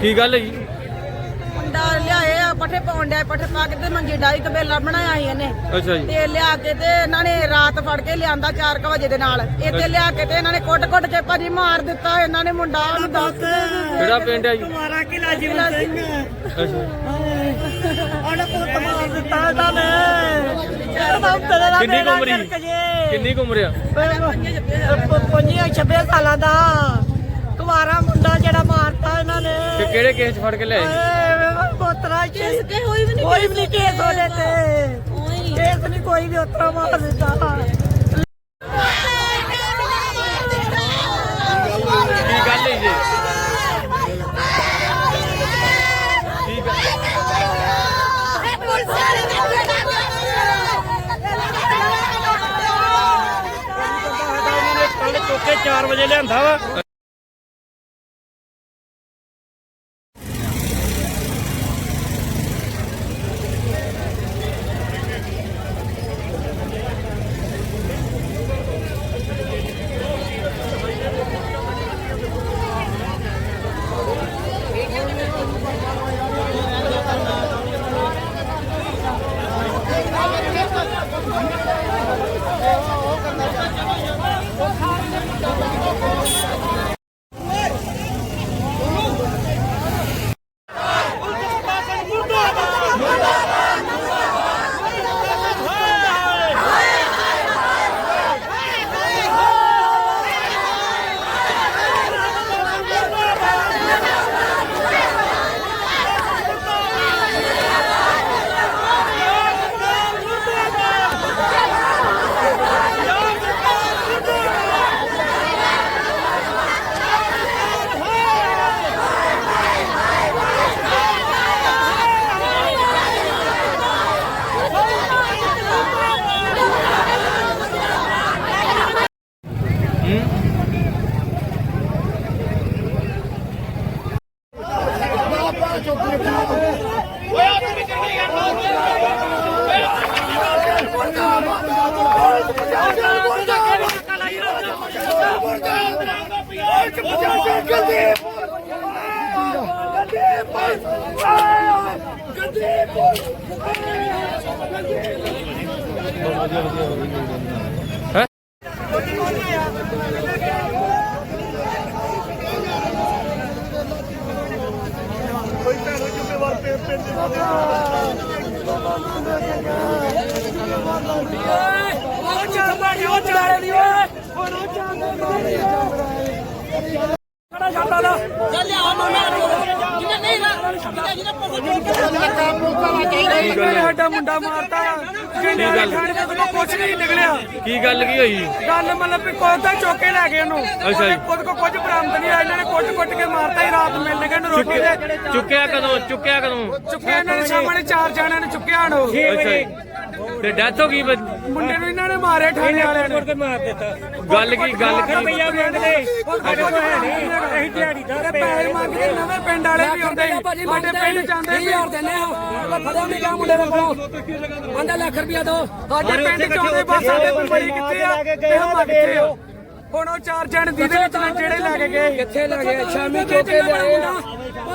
ਕੀ ਗੱਲ ਹੈ ਮੁੰਡਾ ਲਿਆਏ ਪੱਠੇ ਪਾਉਣ ਡਿਆ ਪੱਠੇ ਪਾ ਕੇ ਤੇ ਮੰਜੀ ਡਾਈ ਕਬੇਲਾ ਬਣਾਇਆ ਸੀ ਇਹਨੇ। ਅੱਛਾ ਜੀ। ਤੇ ਲਿਆ ਕੇ ਤੇ ਇਹਨਾਂ ਨੇ ਰਾਤ ਫੜ ਕੇ ਲਿਆਂਦਾ 4 ਵਜੇ ਦੇ ਨਾਲ। ਇੱਥੇ ਲਿਆ ਕੇ ਤੇ ਇਹਨਾਂ ਨੇ ਕੁੱਟ-ਕੁੱਟ ਕੇ ਭਾਜੀ ਮਾਰ ਦਿੱਤਾ ਇਹਨਾਂ ਨੇ ਮੁੰਡਾ ਉਹਨੂੰ ਦੱਸ ਕਿਹੜਾ ਪਿੰਡ ਹੈ ਜੀ? ਮਾਰਾ ਕਿਲਾ ਜੀਵਨ ਸਿੰਘ। ਅੱਛਾ। ਉਹਨੇ ਪੁੱਤ ਮਾਰ ਦਿੱਤਾ ਇਹਨਾਂ ਨੇ। ਇਹਦਾ ਤੇਰੇ ਨਾਲ ਕਿੰਨੀ ਕੁ ਉਮਰ ਮੇਰਾ ਸੀ? ਕਿੰਨੀ ਉਮਰ ਆ? ਪੰਜੀ 26 ਸਾਲਾਂ ਦਾ। ਕੁਵਾਰਾ ਮੁੰਡਾ ਜਿਹੜਾ ਮਾਰਤਾ ਇਹਨਾਂ ਨੇ। ਤੇ ਕਿਹੜੇ ਕੇਸ 'ਚ ਫੜ ਕੇ ਲਿਆਏ ਏ ਪੋਤਰਾ ਕੇਸ ਤੇ ਹੋਈ ਵੀ ਨਹੀਂ ਕੋਈ ਵੀ ਨਹੀਂ ਕੇਸ ਉਹਦੇ ਤੇ ਕੇਸ ਨਹੀਂ ਕੋਈ ਵੀ ਉਤਰਾ ਮਾਰ ਦਿੱਤਾ ਕੀ ਗੱਲ ਹੈ ਜੀ ਕੀ ਗੱਲ ਕੱਲ ਚੁੱਕੇ 4 ਵਜੇ ਲਿਆਂਦਾ ਵਾ ਸਾਡਾ ਮੁੰਡਾ ਮਾਰਤਾ। ਕਿੰਨੇ ਗੱਲ? ਕੁਝ ਨਹੀਂ ਨਿਕਲਿਆ। ਕੀ ਗੱਲ ਕੀ ਹੋਈ? ਗੱਲ ਮਤਲਬ ਵੀ ਕੋਈ ਤਾਂ ਚੋਕੇ ਲੈ ਗਏ ਉਹਨੂੰ। ਅੱਛਾ ਜੀ। ਕੋ ਕੁਝ ਬਰਾਮਦ ਨਹੀਂ ਆਇਆ ਇਹਨਾਂ ਨੇ ਕੁੱਟ ਕੁੱਟ ਕੇ ਮਾਰਤਾ ਹੀ ਰਾਤ ਮਿਲਣ ਗਏ ਨੂੰ ਰੋਟੀ ਦੇ। ਚੁੱਕਿਆ ਕਦੋਂ? ਚੁੱਕਿਆ ਕਦੋਂ? ਚੁੱਕਿਆ ਇਹਨਾਂ ਨੇ ਸਾਹਮਣੇ ਚਾਰ ਜਣਿਆਂ ਨੇ ਚੁੱਕਿਆ ਹਣੋ ਅੱਛਾ ਜੀ। ਤੇ ਡੈਥ ਹੋ ਗਈ ਬੱਚ- ਮੁੰਡੇ ਨੂੰ ਇਹਨਾਂ ਨੇ ਮਾਰਿਆ ਠਾਣੇ ਵਾਲਿਆਂ ਨੇ। ਤੇ ਮਾਰ ਦਿੱਤਾ। ਗੱਲ ਕੀ ਗੱਲ ਕੀ? ਰੁਪਈਆ ਮੰਗਦੇ ਸਾਡੇ ਕੋਲ ਹੈ ਨਹੀਂ। ਅਸੀਂ ਦਿਹਾੜੀ ਦਾ ਤੇ ਪੈਸੇ ਮੰਗਦੇ ਨਵੇਂ ਪਿੰਡ ਵਾਲੇ ਵੀ ਆਉਂਦੇ ਸੀ। ਸਾਡੇ ਪਿੰਡ ਆਉਂਦੇ ਸੀ। ਦਿੰਦੇ ਆ। ਫੜੋ ਨਹੀਂ ਕਾ ਮੁੰਡੇ ਦੇ ਕੋਲੋਂ। ਆਂਦਾ ਲੱਖ ਰੁਪਿਆ ਦੋ। ਸਾਡੇ ਪਿੰਡ ਚ ਆਉਂਦੇ ਬਸ ਸਾਡੇ ਬੰਬਈ ਕਿੱਥੇ ਆ? ਤੇ ਹਮਾ ਕਿੱਥੇ ਆ? ਹੁਣ ਉਹ ਚਾਰ ਜਣ ਜਿਹਦੇ ਵਿੱਚ ਜਿਹੜੇ ਲੈ ਕੇ ਗਏ। ਕਿੱਥੇ ਲੈ ਗਏ? ਸ਼ਾਮੀ ਚੋਕੇ ਲਿਆਏ ਆ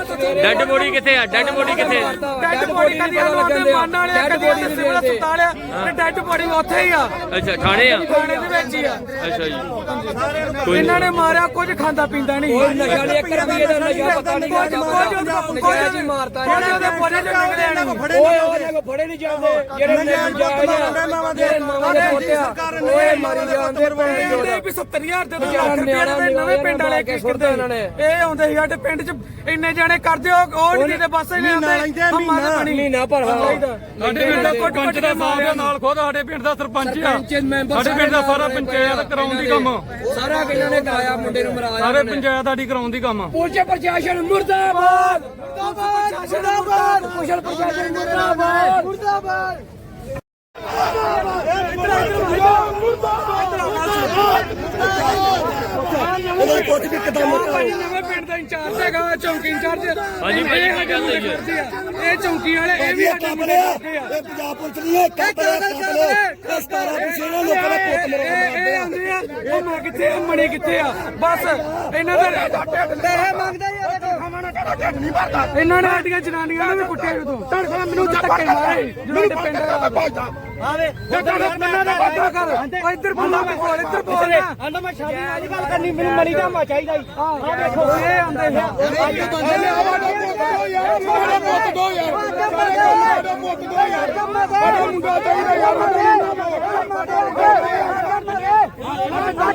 ਡੈਡ ਬੋਡੀ ਕਿੱਥੇ ਆ? ਡੈਡ ਬੋਡੀ ਕਿੱਥੇ ਡੈਡ ਬੋਡੀ ਕਦੀ ਆਉਂਦੇ ਮਨ ਵਾਲੇ ਡੈਡ ਕਦੀ ਬੋਡੀ ਸਿਵਲ ਹਸਪਤਾਲ ਆ ਤੇ ਡੈਡ ਬੋਡੀ ਉੱਥੇ ਹੀ ਆ। ਅੱਛਾ ਥਾਣੇ ਆ? ਥਾਣੇ ਦੇ ਵਿੱਚ ਹੀ ਆ। ਅੱਛਾ ਜੀ। ਇਹਨਾਂ ਨੇ ਮਾਰਿਆ ਕੁਝ ਖਾਂਦਾ ਪੀਂਦਾ ਨਹੀਂ। ਕੋਈ ਨਸ਼ਾ ਨਹੀਂ, ਇੱਕ ਰੁਪਈਏ ਦਾ ਨਸ਼ਾ ਪਤਾ ਨਹੀਂ ਕਿਹੜਾ ਨਜਾਇਜ਼ ਹੀ ਮਾਰਤਾ ਉਹਦੇ ਉਹਦੇ ਪੁੱਛੇ ਚ ਨਿਕਲਿਆ ਨਹੀਂ ਓਏ ਉਹਦੇ ਕੋ ਫੜੇ ਨਹੀਂ ਜਾਂਦੇ। ਜਿਹੜੇ ਨਜਾਇਜ਼ ਆ ਜਿਹੜੇ ਮਾਵਾਂ ਦੇ ਪੋਤਿਆ ਓਏ ਮਾਰੀ ਜਾਂਦੇ ਕਹਿੰਦੇ ਚੋਦ ਵੀ 70000 ਤੇ 2 ਲੱਖ ਰੁਪਏ ਦੇ ਨਵੇਂ ਪਿੰਡ ਵਾਲੇ ਕੀ ਕਰਦੇ? ਇਹਨਾਂ ਨੇ। ਇਹ ਆਉਂਦੇ ਸੀ ਸਾਡੇ ਪਿੰਡ 'ਚ ਇੰਨੇ ਜਾਣੇ ਕਰਦੇ ਉਹ ਉਹ ਨਹੀਂ ਕਿਤੇ ਬਸ ਨਹੀਂ ਆਉਂਦੇ ਹਮਾਂ ਦਾ ਬਣੀ। ਮਹੀਨਾ ਭਰ ਹਾਂ। ਸਾਡੇ ਪਿੰਡ ਦਾ ਸਰਪੰਚ ਦਾ ਮਾਰਿਆ। ਨਾਲ ਖੁਦ ਸਾਡੇ ਪਿੰਡ ਦਾ ਸਰਪੰਚ ਆ। ਪੰਚ ਸਾਡੇ ਪਿੰਡ ਦਾ ਸਾਰਾ ਪੰਚਾਇਤ ਕਰਾਉਣ ਦੀ ਕੰਮ। ਸਾਰਾ ਕਿਹਨਾਂ ਨੇ ਕਰਾਇਆ ਮੁੰਡੇ ਨੂੰ ਮਰਾਇਆ ਸਾਰੇ ਪੰਚਾਇਤ ਸਾਡੀ ਕਰਾਉਣ ਦੀ ਕੰਮ। ਪੁਲਿਸ ਪ੍ਰਸ਼ਾਸਨ ਮੁਰਦਾਬਾਦ ਮੁਰਦਾਬਾਦ। ਮੁਰਦਾਬਾਦ। ਪੁਲਿਸ ਪ੍ਰਸ਼ਾਸਨ ਮੁਰਦਾਬਾਦ। ਮੁਰਦਾਬਾਦ। ਇਹਦਾ ਕੁਝ ਵੀ ਕਦਮ ਭਾਜੀ ਨਵੇਂ ਪਿੰਡ ਦਾ ਇੰਚਾਰਜ ਹੈਗਾ ਚੌਂਕੀ ਇੰਚਾਰਜ ਹਾਂਜੀ ਭਾਜੀ, ਇਹ ਗੱਲ ਹੈ? ਚੌਂਕੀ ਵਾਲੇ ਇਹ ਵੀ ਸਾਡਾ ਮੁੰਡੇ ਇਹ ਪੰਜਾਬ ਪੁਲਿਸ ਨਹੀਂ ਹੈ ਲੋਕਾਂ ਦਾ ਪੁੱਤ ਇਹ ਆ। ਉਹ ਮੈਂ ਕਿੱਥੇ ਮਣੀ ਕਿੱਥੇ ਆ? ਬਸ ਇਹਨਾਂ ਦੇ ਪੈਸੇ ਮੰਗਦੇ ਯਾਰ ਇਹਨਾਂ ਨੇ ਸਾਡੀਆਂ ਜਨਾਨੀਆਂ ਨੂੰ ਵੀ ਕੁੱਟਿਆ ਜਦੋਂ ਤੜਕਾ ਮੈਨੂੰ ਧੱਕੇ ਮਾਰੇ ਜਦੋਂ ਇਹ ਪਿੰਡ ਆਵੇ ਮੰਨਾ ਦਾ ਪਤਾ ਕਰ ਉਹ ਇੱਧਰ ਬੋਲਾ ਬੋਲ ਇੱਧਰ ਬੋਲ ਆਂਦਾ ਮੈਂ ਸ਼ਾਦੀ ਨਾਲ ਨਹੀਂ ਗੱਲ ਕਰਨੀ ਮੈਨੂੰ ਮਣੀ ਦਾ ਮਾ ਚਾਹੀਦਾ ਹੀ ਆ ਦੇਖੋ ਇਹ ਆਉਂਦੇ ਨੇ ਅੱਜ ਬੰਦੇ ਨੇ ਪੁੱਤ ਦੋ ਯਾਰ ਸਾਡਾ ਪੁੱਤ ਦੋ ਯਾਰ ਸਾਡਾ ਪੁੱਤ ਦੋ ਯਾਰ ਸਾਡਾ ਮੁੰਡਾ ਚਾਹੀਦਾ ਯਾਰ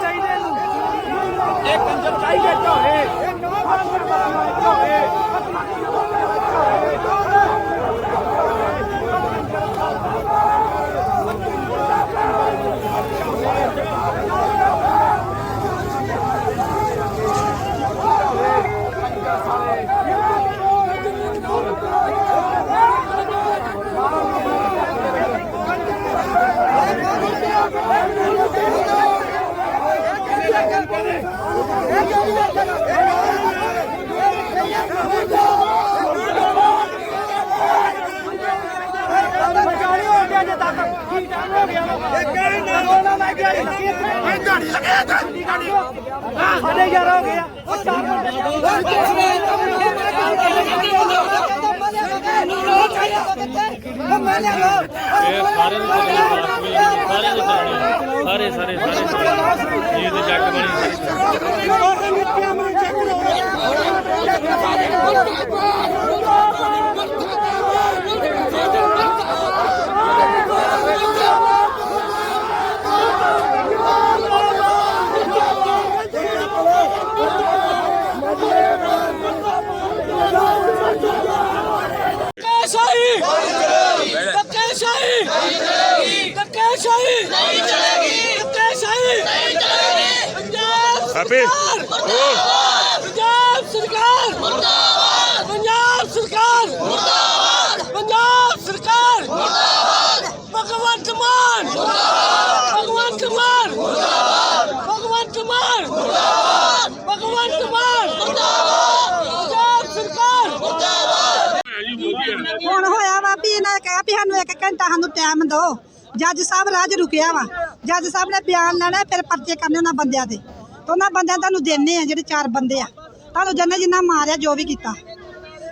ਚਾਹੀਦੇ ਇਹਨੂੰ ਇਹ ਕੰਜਰ ਚਾਹੀਦੇ ਝੋਲੇ। ਸਾਡੇ ਯਾਰ ਹੋ ਗਿਆ ਉਹ ਚਾਰ ਇਹ ਸਾਰੇ ਨੂੰ ਸਾਰੇ ਨੂੰ ਸਾਰੇ ਸਾਰੇ ਸਾਰੇ ਇਹ ਤੇ ਜੱਟ ਬਣੀ ਧੱਕੇਸ਼ਾਹੀ ਧੱਕੇਸ਼ਾਹੀ ਧੱਕੇਸ਼ਾਹੀ ਨਹੀਂ ਚਲੇਗੀ ਧੱਕੇਸ਼ਾਹੀ ਨਹੀਂ ਚਲੇਗੀ ਪੰਜਾਬ ਸਰਕਾਰ ਪੰਜਾਬ ਸਰਕਾਰ ਮੁਰਦਾਬਾਦ ਪੰਜਾਬ ਸਰਕਾਰ ਮੁਰਦਾਬਾਦ ਪੰਜਾਬ ਸਰਕਾਰ ਮੁਰਦਾਬਾਦ ਭਗਵੰਤ ਮਾਨ ਮੁਰਦਾਬਾਦ ਭਗਵੰਤ ਮਾਨ ਮੁਰਦਾਬਾਦ ਭਗਵੰਤ ਮਾਨ ਮੁਰਦਾਬਾਦ ਭਗਵੰਤ ਮਾਨ ਮੁਰਦਾਬਾਦ ਪੰਜਾਬ ਸਰਕਾਰ ਹੁਣ ਹੋਇਆ ਵਾ ਵੀ ਇਹਨਾਂ ਨੇ ਕਿਹਾ ਵੀ ਸਾਨੂੰ ਇੱਕ ਘੰਟਾ ਸਾਨੂੰ ਟਾਈਮ ਦਿਓ। ਜੱਜ ਸਾਹਿਬ ਰਾਜ ਰੁਕਿਆ ਵਾ। ਜੱਜ ਸਾਹਿਬ ਨੇ ਬਿਆਨ ਲੈਣਾ ਫਿਰ ਪਰਚੇ ਕਰਨੇ ਉਹਨਾਂ ਬੰਦਿਆਂ ਦੇ ਤੇ ਉਹਨਾਂ ਬੰਦਿਆਂ ਤੁਹਾਨੂੰ ਦੇਣੇ ਆ ਜਿਹੜੇ ਚਾਰ ਬੰਦੇ ਆ। ਤੁਹਾਨੂੰ ਜੰਨੇ ਜਿੰਨਾ ਮਾਰਿਆ ਜੋ ਵੀ ਕੀਤਾ।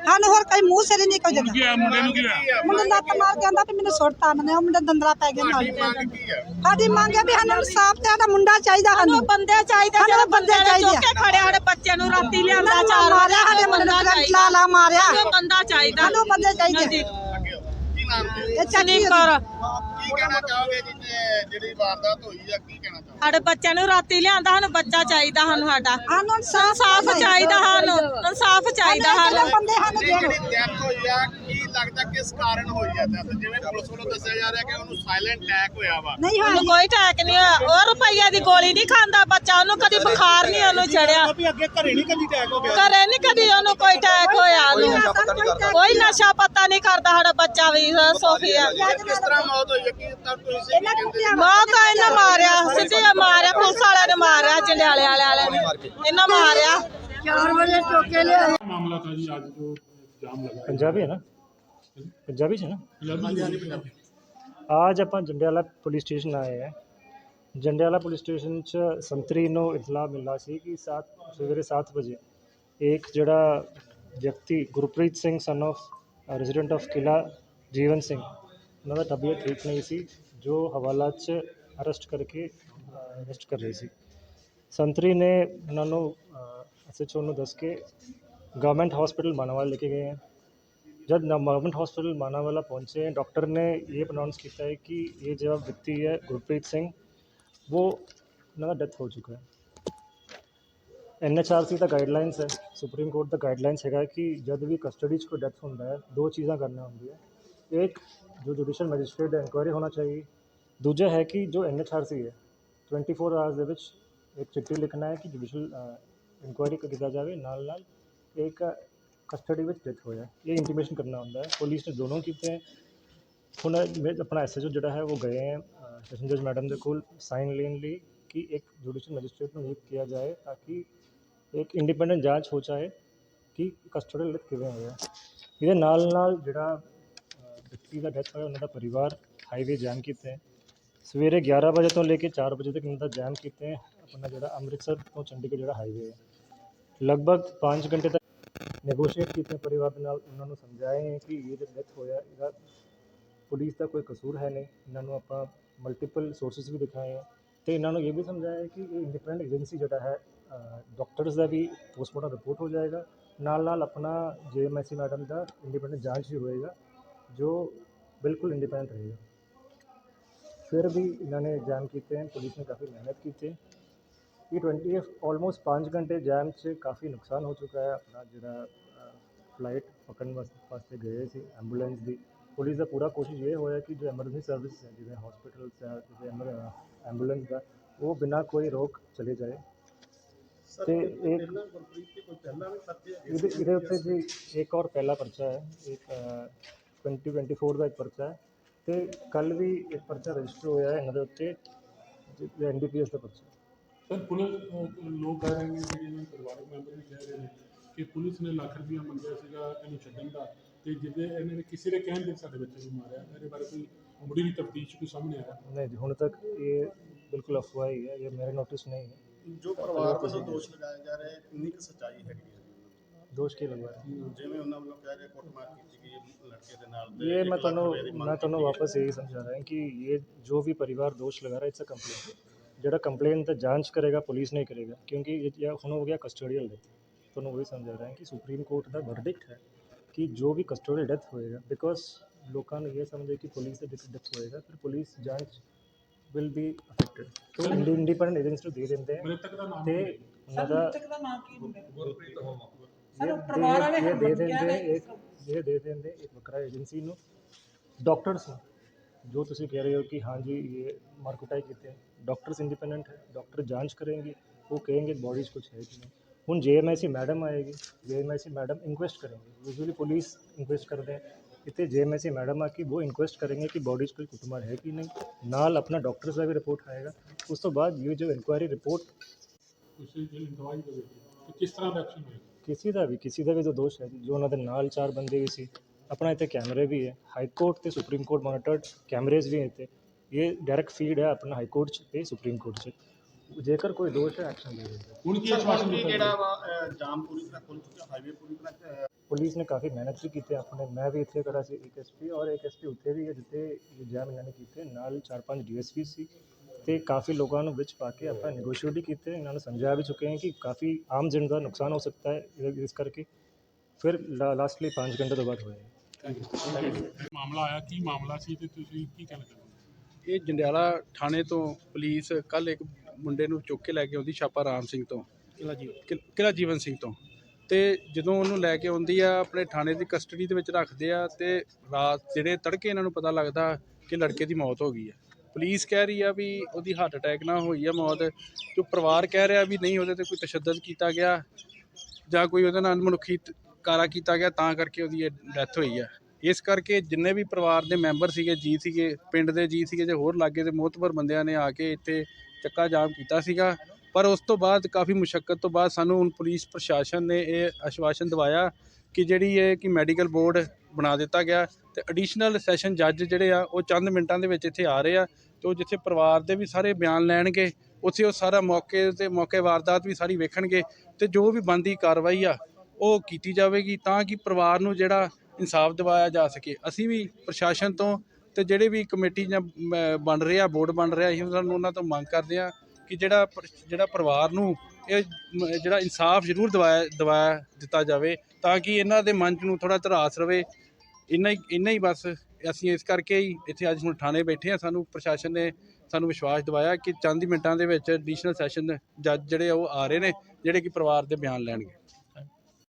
ਸਾਨੂੰ ਹੋਰ ਕੋਈ ਮੂੰਹ ਸਿਰ ਨਹੀਂ ਕੋਈ ਦਿੰਦਾ ਮੁੰਡੇ ਨੂੰ ਕੀ ਹੋਇਆ? ਮੁੰਡੇ ਲੱਤ ਮਾਰ ਕੇ ਆਂਦਾ ਵੀ ਮੈਨੂੰ ਸੁੱਟ ਤਾਨਨੇ ਉਹ ਮੁੰਡੇ ਦੰਦਰਾ ਪੈ ਗਿਆ ਨਾਲ। ਸਾਡੀ ਮੰਗ ਹੈ ਵੀ ਸਾਨੂੰ ਇਨਸਾਫ ਤੇ ਸਾਡਾ ਮੁੰਡਾ ਚਾਹੀਦਾ ਸਾਨੂੰ। ਬੰਦੇ ਚਾਹੀਦੇ ਸਾਨੂੰ ਬੰਦੇ ਚਾਹੀਦੇ ਆ। ਚੁੱਕ ਕੇ ਖੜੇ ਸਾਡੇ ਬੱਚੇ ਨੂੰ ਰਾਤੀ ਲਿਆਂਦਾ ਚਾਰ ਮਾਰਿਆ ਸਾਡੇ ਮੁੰਡੇ ਨੂੰ ਕਰੰਟ ਲਾ ਲਾ ਮਾਰਿਆ। ਸਾਨੂੰ ਬੰਦਾ ਚਾਹੀਦਾ। ਸਾਨੂੰ ਬੰਦੇ ਚਾਹੀਦੇ ਹਾਂਜੀ। ਇਹ ਚੱਲੀ ਕਰ। ਕੀ ਕਹਿਣਾ ਚਾਹੋਗੇ ਜੀ ਤੇ ਜਿਹੜੀ ਵਾਰਦਾਤ ਹੋਈ ਆ ਕੀ ਕਹਿਣਾ ਚਾਹੋਗੇ? ਸਾਡੇ ਬੱਚਿਆਂ ਨੂੰ ਰਾਤੀ ਲਿਆਂਦਾ ਸਾਨੂੰ ਬੱਚਾ ਚਾਹੀਦਾ ਸਾਨੂੰ ਸਾਡਾ। ਸਾਨੂੰ ਇਨਸਾਫ ਇਨਸਾਫ ਚਾਹੀਦਾ। ਸਾਨੂੰ ਇਨਸਾਫ ਚਾਹੀਦਾ ਸਾਨੂੰ ਸਾਨੂੰ ਬੰਦੇ ਸਾਨੂੰ ਜਿਹੜੀ ਦੇਣ ਜਿਹੜੀ ਡੈਥ ਹੋਈ ਆ ਕੀ ਲੱਗਦਾ ਕਿਸ ਕਾਰਨ ਹੋਈ ਹੈ ਦੱਸ ਜਿਵੇਂ ਪੁਲਿਸ ਵੱਲੋਂ ਦੱਸਿਆ ਜਾ ਰਿਹਾ ਕਿ ਉਹਨੂੰ ਸਾਇਲੈਂਟ ਅਟੈਕ ਹੋਇਆ ਵਾ। ਨਹੀਂ ਹੋਇਆ ਉਹਨੂੰ ਕੋਈ ਟੈਕ ਨਹੀਂ ਹੋਇਆ। ਉਹ ਰੁਪਈਆ ਦੀ ਗੋਲੀ ਨਹੀਂ ਖਾਂਦਾ ਬੱਚਾ ਉਹਨੂੰ ਕਦੀ ਬੁਖਾਰ ਨਹੀਂ ਉਹਨੂੰ ਚੜਿਆ। ਵੀ ਅੱਗੇ ਘਰੇ ਨਹੀਂ ਕਦੀ ਅਟੈਕ ਹੋ ਗਿਆ। ਘਰੇ ਨਹੀਂ ਕਦੀ ਉਹਨੂੰ ਕੋਈ ਟੈਕ ਹੋਇਆ। ਉਹਨੂੰ ਕੋਈ ਨਸ਼ਾ ਪਤਾ ਨਹੀਂ ਕਰਦਾ ਸਾਡਾ ਬੱਚਾ ਵੀ ਸੋਫੀਆ ਕਿਸ ਤਰ੍ਹਾਂ ਮੌਤ ਹੋਈ ਹੈ? ਕਿ ਤਾਂ ਤੁਸੀਂ ਮੌਤ ਤਾਂ ਇਹਨਾਂ ਮਾਰਿਆ ਸਿੱਧੀ ਮਾਰਿਆ ਪੁਲਿਸ ਵਾਲਿਆਂ ਨੇ ਮਾਰਿਆ ਜੰਡਿਆਲੇ ਵਾਲਿਆਂ ਨੇ। ਇਹਨਾਂ ਮਾਰਿਆ। 4 ਵਜੇ ਟੋਕੇ ਲਿਆ ਮਾਮਲਾ ਤਾਂ ਜੀ ਅੱਜ ਜੋ ਜਾਮ ਲਗਾ ਪੰਜਾਬੀ ਹੈ ਨਾ? ਸਟੇਸ਼ਨ ਆਏ ਹੈ ਜੰਡਿਆਲਾ ਪੁਲਿਸ ਸਟੇਸ਼ਨ ਚ ਸੰਤਰੀ ਨੂੰ ਇਤਲਾਹ ਮਿਲਾ ਸੀ ਕਿ 7 ਸਵੇਰੇ 7 ਵਜੇ ਇੱਕ ਜਿਹੜਾ ਵਿਅਕਤੀ Gurpreet Singh son of resident of Kila Jeevan Singh ਉਹਨਾਂ ਦਾ ਤਬੀਅਤ ਠੀਕ ਨਹੀਂ ਸੀ ਜੋ ਹਵਾਲਾ ਚ ਅਰੈਸਟ ਕਰਕੇ ਅਰੈਸਟ ਕਰ ਰਹੀ ਸੀ। ਸੰਤਰੀ ਨੇ ਉਹਨਾਂ ਨੂੰ ਐਸਐਚਓ ਨੂੰ ਦੱਸ ਕੇ ਗਵਰਨਮੈਂਟ ਹਸਪੀਟਲ ਮਾਨਾਵਾਲ ਲੈ ਕੇ ਗਏ ਹੈ ਜਦ ਗਵਰਨਮੈਂਟ ਹਸਪੀਟਲ ਮਾਨਾਵਾਲਾ ਪਹੁੰਚੇ ਡਾਕਟਰ ਨੇ ਇਹ ਅਨਾਉਂਸ ਕੀਤਾ ਹੈ ਕਿ ਇਹ ਜਿਹੜਾ ਵਿਅਕਤੀ ਹੈ ਗੁਰਪ੍ਰੀਤ ਸਿੰਘ ਉਹ ਉਹਨਾਂ ਦਾ ਡੈਥ ਹੋ ਚੁੱਕਾ ਹੈ ਐਨਐਚਆਰਸੀ ਦਾ ਗਾਈਡਲਾਈਨਸ ਹੈ ਸੁਪਰੀਮ ਕੋਰਟ ਦਾ ਗਾਈਡਲਾਈਨਸ ਹੈਗਾ ਕਿ ਜਦ ਵੀ ਕਸਟਡੀ 'ਚ ਕੋਈ ਡੈਥ ਹੁੰਦਾ ਹੈ ਦੋ ਚੀਜ਼ਾਂ ਕਰਨਾ ਹੁੰਦੀਆਂ ਇੱਕ ਜੋ ਜੁਡੀਸ਼ੀਅਲ ਮੈਜਿਸਟ੍ਰੇਟ ਦਾ ਇਨਕੁਆਇਰੀ ਹੋਣਾ ਚਾਹੀਏ ਦੂਜਾ ਹੈ ਕਿ ਜੋ ਐਨਐਚਆਰਸੀ ਹੈ 24 ਆਵਰਸ ਦੇ ਵਿੱਚ ਇੱਕ ਚਿੱਠੀ ਲਿਖਣਾ ਹੈ ਕਿ ਜੁਡੀਸ਼ੀਅਲ ਇਨਕੁਆਇਰੀ ਕੀਤਾ ਜਾਵੇ ਨਾਲ ਨਾਲ ਇੱਕ ਕਸਟਡੀ ਵਿੱਚ ਡੈਥ ਹੋਇਆ ਇਹ ਇੰਟੀਮੇਸ਼ਨ ਕਰਨਾ ਹੁੰਦਾ ਹੈ। ਪੁਲਿਸ ਨੇ ਦੋਨੋਂ ਕੀਤੇ ਹੈ। ਹੁਣ ਮੈਂ ਆਪਣਾ ਐਸਐਚਓ ਜਿਹੜਾ ਹੈ ਉਹ ਗਏ ਹੈ। ਸੈਸ਼ਨ ਜਜ ਮੈਡਮ ਦੇ ਕੋਲ ਸਾਈਨ ਲੈਣ ਲਈ ਕਿ ਇੱਕ ਜੁਡੀਸ਼ੀਅਲ ਮੈਜਿਸਟ੍ਰੇਟ ਨੂੰ ਨਿਯੁਕਤ ਕੀਤਾ ਜਾਏ ਤਾਂ ਕਿ ਇੱਕ ਇੰਡੀਪੈਂਡੈਂਟ ਜਾਂਚ ਹੋ ਜਾਏ ਕਿ ਕਸਟਡੀਅਲ ਡੈਥ ਕਿਵੇਂ ਹੋਇਆ ਇਹਦੇ ਨਾਲ ਨਾਲ ਜਿਹੜਾ ਅ, ਵਿਅਕਤੀ ਦਾ ਡੈਥ ਹੋਇਆ ਉਹਨਾਂ ਦਾ ਪਰਿਵਾਰ ਹਾਈਵੇ ਜਾਮ ਕੀਤੇ ਹੈ। ਸਵੇਰੇ 11 ਵਜੇ ਤੋਂ ਲੈ ਕੇ 4 ਵਜੇ ਤੱਕ ਇਹਨਾਂ ਦਾ ਜਾਮ ਕੀਤੇ ਹੈ। ਆਪਣਾ ਜਿਹੜਾ ਅੰਮ੍ਰਿਤਸਰ ਤੋਂ ਚੰਡੀਗੜ੍ਹ ਜਿਹੜਾ ਹਾਈਵੇ ਹੈ। ਲਗਭਗ 5 ਘੰਟੇ ਤੱਕ ਨੈਗੋਸ਼ੀਏਟ ਕੀਤੇ ਪਰਿਵਾਰ ਦੇ ਨਾਲ, ਉਹਨਾਂ ਨੂੰ ਸਮਝਾਏ ਕਿ ਇਹ ਜੋ ਡੈਥ ਹੋਇਆ, ਇਹਦਾ ਪੁਲਿਸ ਦਾ ਕੋਈ ਕਸੂਰ ਹੈ ਨਹੀਂ। ਇਹਨਾਂ ਨੂੰ ਆਪਾਂ ਮਲਟੀਪਲ ਸੋਰਸਸ ਵੀ ਦਿਖਾਏ ਆ। ਤੇ ਇਹਨਾਂ ਨੂੰ ਇਹ ਵੀ ਸਮਝਾਇਆ ਕਿ ਇਹ ਇੰਡੀਪੈਂਡੈਂਟ ਏਜੰਸੀ ਜਿਹੜਾ ਹੈ ਡਾਕਟਰਸ ਦਾ ਵੀ ਪੋਸਟਮਾਰਟਮ ਰਿਪੋਰਟ ਹੋ ਜਾਏਗਾ। ਨਾਲ ਨਾਲ ਆਪਣਾ ਜੀਐਮਐਸਸੀ ਮੈਡਮ ਦਾ ਇੰਡੀਪੈਂਡੈਂਟ ਜਾਂਚ ਵੀ ਹੋਏਗਾ, ਜੋ ਬਿਲਕੁਲ ਇੰਡੀਪੈਂਡੈਂਟ ਰਹੇਗਾ। ਫਿਰ ਵੀ ਇਹਨਾਂ ਨੇ ਜਾਣ ਕੀਤੇ ਹਨ ਪੁਲਿਸ ਨੇ ਕਾਫੀ ਮਿਹਨਤ ਕੀਤੀ। थी ये ट्वेंटी ऑलमोस्ट पाँच घंटे जाम से काफ़ी नुकसान हो चुका है अपना ਜਿਹੜਾ ਫਲਾਈਟ ਪਕੜਨ ਵਾਸ- ਵਾਸਤੇ ਗਏ ਸੀ ਐਂਬੂਲੈਂਸ ਦੀ ਪੁਲਿਸ ਦਾ ਪੂਰਾ ਕੋਸ਼ਿਸ਼ ਇਹ ਹੋਇਆ ਕਿ ਜੋ ਐਮਰਜੈਂਸੀ ਸਰਵਿਸ ਹੈ ਜਿਵੇਂ ਹਸਪੀਟਲਸ ਹੈ ਜਿਵੇਂ ਐਂਬੂਲੈਂਸ ਦਾ ਉਹ ਬਿਨਾਂ ਕੋਈ ਰੋਕ ਚਲੇ ਜਾਏ ਤੇ ਇੱਕ ਇਹਦੇ ਇਹਦੇ ਉੱਤੇ ਜੀ ਇੱਕ ਔਰ ਪਹਿਲਾ ਪਰਚਾ ਹੈ ਇੱਕ ਟਵੈਂਟੀ ਟਵੈਂਟੀ ਫੋਰ ਦਾ ਇੱਕ ਪਰਚਾ ਹੈ ਤੇ ਕੱਲ ਵੀ ਇੱਕ ਪਰਚਾ ਰਜਿਸਟਰ ਹੋਇਆ ਹੈ ਇਹਨਾਂ ਦੇ ਉੱਤੇ ਐਨ ਡੀ ਪੀ ਐਸ ਦਾ ਪਰਚਾ ਸਰ ਪੁਲਿਸ ਲੋਕ ਕਹਿ ਰਹੇ ਨੇ ਜਿਹੜੇ ਇਹਨਾਂ ਦੇ ਪਰਿਵਾਰਕ ਮੈਂਬਰ ਵੀ ਕਹਿ ਰਹੇ ਨੇ ਕਿ ਪੁਲਿਸ ਨੇ ਲੱਖ ਰੁਪਇਆ ਮੰਗਿਆ ਸੀਗਾ ਇਹਨੂੰ ਛੱਡਣ ਦਾ। ਤੇ ਜਿਹਦੇ ਇਹਨਾਂ ਨੇ ਕਿਸੇ ਦੇ ਕਹਿਣ ਦੇ ਸਾਡੇ ਬੱਚੇ ਨੂੰ ਮਾਰਿਆ ਇਹਦੇ ਬਾਰੇ ਕੋਈ ਮੁੱਢਲੀ ਤਫਤੀਸ਼ ਕੋਈ ਸਾਹਮਣੇ ਆਇਆ? ਨਹੀਂ ਜੀ ਹੁਣ ਤੱਕ ਇਹ ਬਿਲਕੁਲ ਅਫਵਾਹ ਹੀ ਹੈ ਇਹ ਮੇਰੇ ਨੋਟਿਸ ਨਹੀਂ ਹੈ। ਜੋ ਪਰਿਵਾਰ ਵੱਲੋਂ ਦੋਸ਼ ਲਗਾਏ ਜਾ ਰਹੇ ਕਿੰਨੀ ਕੁ ਸੱਚਾਈ ਹੈਗੀ ਹੈ? ਦੋਸ਼ ਕੀ ਲਗਵਾਇਆ ਜਿਵੇਂ ਉਹਨਾਂ ਵੱਲੋਂ ਕਹਿ ਰਹੇ ਕੁੱਟਮਾਰ ਕੀਤੀ ਗਈ ਲੜਕੇ ਦੇ ਨਾਲ ਇਹ ਮੈਂ ਤੁਹਾਨੂੰ ਮੈਂ ਤੁਹਾਨੂੰ ਵਾਪਸ ਇਹੀ ਸਮਝਾ ਰਿਹਾ ਕਿ ਇਹ ਜੋ ਵੀ ਪਰਿਵਾਰ ਦੋਸ਼ ਲਗਾ ਰਿਹਾ ਇਟਸ ਅ ਕੰਪਲੇਂਟ ਜਿਹੜਾ ਕੰਪਲੇਂਟ ਤਾਂ ਜਾਂਚ ਕਰੇਗਾ ਪੁਲਿਸ ਨਹੀਂ ਕਰੇਗਾ ਕਿਉਂਕਿ ਇਹ ਹੁਣ ਹੋ ਗਿਆ ਕਸਟੋਡੀਅਲ ਡੈਥ ਤੁਹਾਨੂੰ ਉਹੀ ਸਮਝਾ ਰਹੇ ਹਾਂ ਕਿ ਸੁਪਰੀਮ ਕੋਰਟ ਦਾ ਵਰਡਿਕਟ ਹੈ ਕਿ ਜੋ ਵੀ ਕਸਟੋਡੀਅਲ ਡੈਥ ਹੋਏਗਾ ਬਿਕੋਜ਼ ਲੋਕਾਂ ਨੂੰ ਇਹ ਸਮਝੇ ਕਿ ਪੁਲਿਸ ਦੇ ਵਿੱਚ ਡੈਥ ਹੋਏਗਾ ਫਿਰ ਪੁਲਿਸ ਜਾਂਚ will be affected so independent agency ਨੂੰ ਦੇ ਦਿੰਦੇ ਆ ਤੇ ਉਹਨਾਂ ਦਾ ਦਾ ਨਾਮ ਕੀ ਹੁੰਦਾ ਗੁਰਪ੍ਰੀਤ ਹੋਮਾ ਸਰ ਪਰਿਵਾਰ ਵਾਲੇ ਇਹ ਦੇ ਦਿੰਦੇ ਇੱਕ ਇਹ ਦੇ ਦਿੰਦੇ ਇੱਕ ਵੱਖਰਾ ਏਜੰਸੀ ਨੂੰ ਡਾਕਟਰਸ ਨੂੰ। ਜੋ ਤੁਸੀਂ ਕਹਿ ਰਹੇ ਹੋ ਕਿ हाँ जी ये मार कुटाई ਕੀਤੇ हैं डॉक्टर्स इंडिपेंडेंट है डॉक्टर जांच करेंगे वो कहेंगे बॉडी 'ਚ कुछ है कि नहीं ਹੁਣ ਜੇਐਮਆਈਸੀ ਮੈਡਮ ਆਏਗੀ ਜੇਐਮਆਈਸੀ ਮੈਡਮ ਇਨਕੁਐਸਟ करेंगे यूजुअली पुलिस इनक्वेस्ट करते हैं ਇੱਥੇ ਜੇਐਮਆਈਸੀ ਮੈਡਮ ਆ ਕਿ ਉਹ ਇਨਕੁਐਸਟ करेंगे कि बॉडी 'ਚ ਕੋਈ ਕੁੱਟਮਾਰ ਹੈ ਕਿ ਨਹੀਂ ਨਾਲ ਆਪਣਾ ਡਾਕਟਰਸ ਦਾ ਵੀ ਰਿਪੋਰਟ ਆਏਗਾ ਉਸ ਤੋਂ ਬਾਅਦ ਇਹ ਜੋ ਇਨਕੁਆਇਰੀ ਰਿਪੋਰਟ ਤੁਸੀਂ ਜਿਹੜੀ ਦਵਾਈ ਦੇ ਵਿੱਚ ਕਿ ਕਿਸ ਤਰ੍ਹਾਂ ਦਾ ਐਕਸ਼ਨ ਹੋਏਗਾ ਕਿਸੇ ਦਾ ਵੀ ਕਿਸੇ ਦਾ ਵੀ ਜੋ ਦੋਸ਼ ਹੈ ਜੋ ਉਹਨਾਂ ਦੇ ਨਾਲ ਚਾਰ ਬੰਦੇ ਵੀ ਸੀ ਆਪਣਾ ਇੱਥੇ ਕੈਮਰੇ ਵੀ ਹੈ ਹਾਈ ਕੋਰਟ ਤੇ ਸੁਪਰੀਮ ਕੋਰਟ ਮੋਨੀਟਰਡ ਕੈਮਰੇਜ਼ ਵੀ ਹੈ ਇੱਥੇ। ਇਹ ਡਾਇਰੈਕਟ ਫੀਡ ਹੈ ਆਪਣਾ ਹਾਈ ਕੋਰਟ 'ਚ ਤੇ ਸੁਪਰੀਮ ਕੋਰਟ 'ਚ। ਜੇਕਰ ਕੋਈ ਦੋਸ਼ ਹੈ ਐਕਸ਼ਨ ਲੈ ਲੈਂਦੇ ਹੁਣ ਕੀ ਆਸ਼ਵਾਸਨ ਦਿੱਤਾ ਜਿਹੜਾ ਵਾ ਜਾਮ ਪੂਰੀ ਤਰ੍ਹਾਂ ਖੁੱਲ ਚੁੱਕਾ ਹਾਈਵੇ ਪੂਰੀ ਤਰ੍ਹਾਂ ਪੁਲਿਸ ਨੇ ਕਾਫੀ ਮਿਹਨਤ ਵੀ ਕੀਤੀ ਆਪਣੇ। ਮੈਂ ਵੀ ਇੱਥੇ ਖੜਾ ਸੀ ਇੱਕ ਐਸਪੀ ਔਰ ਇੱਕ ਐਸਪੀ ਉੱਥੇ ਵੀ ਹੈ ਜਿੱਥੇ ਜੈਮ ਇਹਨਾਂ ਨੇ ਕੀਤੇ। ਨਾਲ ਚਾਰ ਪੰਜ ਡੀਐਸਪੀ ਸੀ ਤੇ ਕਾਫੀ ਲੋਕਾਂ ਨੂੰ ਵਿੱਚ ਪਾ ਕੇ ਆਪਾਂ ਨੈਗੋਸ਼ੀਏਟ ਵੀ ਕੀਤੇ। ਇਹਨਾਂ ਨੂੰ ਸਮਝਾ ਵੀ ਚੁੱਕੇ ਹਾਂ ਕਿ ਕਾਫੀ ਆਮ ਜਨ ਦਾ ਨੁਕਸਾਨ ਹੋ ਸਕता है ਇਹ- ਇਸ ਕਰਕੇ। ਫਿਰ ਲਾਸਟਲੀ 5 ਘੰਟੇ ਤੋਂ ਬਾਅਦ ਹੋਇਆ। ਮਾਮਲਾ ਆਇਆ ਕੀ ਮਾਮਲਾ ਸੀ ਤੇ ਤੁਸੀਂ ਕੀ ਕਹਿਣਾ ਚਾਹੁੰਦੇ ਇਹ ਜੰਡਿਆਲਾ ਥਾਣੇ ਤੋਂ ਪੁਲਿਸ ਕੱਲ ਇੱਕ ਮੁੰਡੇ ਨੂੰ ਚੁੱਕ ਕੇ ਲੈ ਕੇ ਆਉਂਦੀ ਛਾਪਾ ਰਾਮ ਸਿੰਘ ਤੋਂ। ਕਿਲਾ ਜੀਵਨ। ਕਿਲਾ ਜੀਵਨ ਸਿੰਘ ਤੋਂ। ਤੇ ਜਦੋਂ ਉਹਨੂੰ ਲੈ ਕੇ ਆਉਂਦੀ ਆ ਆਪਣੇ ਥਾਣੇ ਦੀ ਕਸਟਡੀ ਦੇ ਵਿੱਚ ਰੱਖਦੇ ਆ ਤੇ ਰਾਤ ਜਿਹੜੇ ਤੜਕੇ ਇਹਨਾਂ ਨੂੰ ਪਤਾ ਲੱਗਦਾ ਕਿ ਲੜਕੇ ਦੀ ਮੌਤ ਹੋ ਗਈ ਆ। ਪੁਲਿਸ ਕਹਿ ਰਹੀ ਆ ਵੀ ਉਹਦੀ ਹਾਰਟ ਅਟੈਕ ਨਾਲ ਹੋਈ ਆ ਮੌਤ। ਜੋ ਪਰਿਵਾਰ ਕਹਿ ਰਿਹਾ ਵੀ ਨਹੀਂ ਉਹਦੇ ਤੇ ਕੋਈ ਤਸ਼ੱਦਦ ਕੀਤਾ ਗਿਆ ਜਾਂ ਕੋਈ ਉਹਦੇ ਨਾਲ ਮਨੁੱਖੀ ਕਾਰਾ ਕੀਤਾ ਗਿਆ, ਤਾਂ ਕਰਕੇ ਉਹਦੀ ਇਹ ਡੈਥ ਹੋਈ ਹੈ ਇਸ ਕਰਕੇ ਜਿੰਨੇ ਵੀ ਪਰਿਵਾਰ ਦੇ ਮੈਂਬਰ ਸੀਗੇ, ਜੀ ਸੀਗੇ, ਪਿੰਡ ਦੇ ਜੀ ਸੀਗੇ ਜਾਂ ਹੋਰ ਲਾਗੇ ਦੇ ਮੋਤਬਰ ਬੰਦਿਆਂ ਨੇ ਆ ਕੇ ਇੱਥੇ ਚੱਕਾ ਜਾਮ ਕੀਤਾ ਸੀਗਾ। ਪਰ ਉਸ ਤੋਂ ਬਾਅਦ ਕਾਫੀ ਮੁਸ਼ਕਲ ਤੋਂ ਬਾਅਦ ਸਾਨੂੰ ਹੁਣ ਪੁਲਿਸ ਪ੍ਰਸ਼ਾਸਨ ਨੇ ਇਹ ਆਸ਼ਵਾਸਨ ਦਿਵਾਇਆ ਕਿ ਜਿਹੜੀ ਇਹ ਕਿ ਮੈਡੀਕਲ ਬੋਰਡ ਬਣਾ ਦਿੱਤਾ ਗਿਆ ਤੇ ਐਡੀਸ਼ਨਲ ਸੈਸ਼ਨ ਜੱਜ ਜਿਹੜੇ ਆ, ਉਹ ਚੰਦ ਮਿੰਟਾਂ ਦੇ ਵਿੱਚ ਇੱਥੇ ਆ ਰਹੇ ਆ ਤੇ ਉਹ ਜਿੱਥੇ ਪਰਿਵਾਰ ਦੇ ਵੀ ਸਾਰੇ ਬਿਆਨ ਲੈਣਗੇ, ਉੱਥੇ ਉਹ ਸਾਰਾ ਮੌਕੇ ਤੇ ਮੌਕੇ ਵਾਰਦਾਤ ਵੀ ਸਾਰੀ ਵੇਖਣਗੇ ਤੇ ਜੋ ਵੀ ਬੰਦੀ ਕਾਰਵਾਈ ਆ ਉਹ ਕੀਤੀ ਜਾਵੇਗੀ ਤਾਂ ਕਿ ਪਰਿਵਾਰ ਨੂੰ ਜਿਹੜਾ ਇਨਸਾਫ ਦਿਵਾਇਆ ਜਾ ਸਕੇ। ਅਸੀਂ ਵੀ ਪ੍ਰਸ਼ਾਸਨ ਤੋਂ ਅਤੇ ਜਿਹੜੇ ਵੀ ਕਮੇਟੀ ਜਾਂ ਮ- ਬਣ ਰਿਹਾ ਬੋਰਡ ਬਣ ਰਿਹਾ, ਅਸੀਂ ਸਾਨੂੰ ਉਹਨਾਂ ਤੋਂ ਮੰਗ ਕਰਦੇ ਹਾਂ ਕਿ ਜਿਹੜਾ ਪਰ- ਜਿਹੜਾ ਪਰਿਵਾਰ ਨੂੰ ਇਹ ਜਿਹੜਾ ਇਨਸਾਫ ਜ਼ਰੂਰ ਦਿਵਾਇਆ ਦਿਵਾਇਆ ਦਿੱਤਾ ਜਾਵੇ ਤਾਂ ਕਿ ਇਹਨਾਂ ਦੇ ਮਨ 'ਚ ਨੂੰ ਥੋੜਾ ਧਰਾਸ ਰਵੇ। ਇੰਨਾ ਹੀ ਇੰਨਾ ਹੀ ਬਸ ਅਸੀਂ ਇਸ ਕਰਕੇ ਹੀ ਇੱਥੇ ਅੱਜ ਹੁਣ ਥਾਣੇ ਬੈਠੇ ਆ ਸਾਨੂੰ ਪ੍ਰਸ਼ਾਸਨ ਨੇ ਸਾਨੂੰ ਵਿਸ਼ਵਾਸ ਦਿਵਾਇਆ ਕਿ ਚੰਦ ਮਿੰਟਾਂ ਦੇ ਵਿੱਚ ਐਡੀਸ਼ਨਲ ਸੈਸ਼ਨ ਜੱਜ ਜਿਹੜੇ ਉਹ ਆ ਰਹੇ ਨੇ, ਜਿਹੜੇ ਕਿ ਪਰਿਵਾਰ ਦੇ ਬਿਆਨ ਲੈਣਗੇ।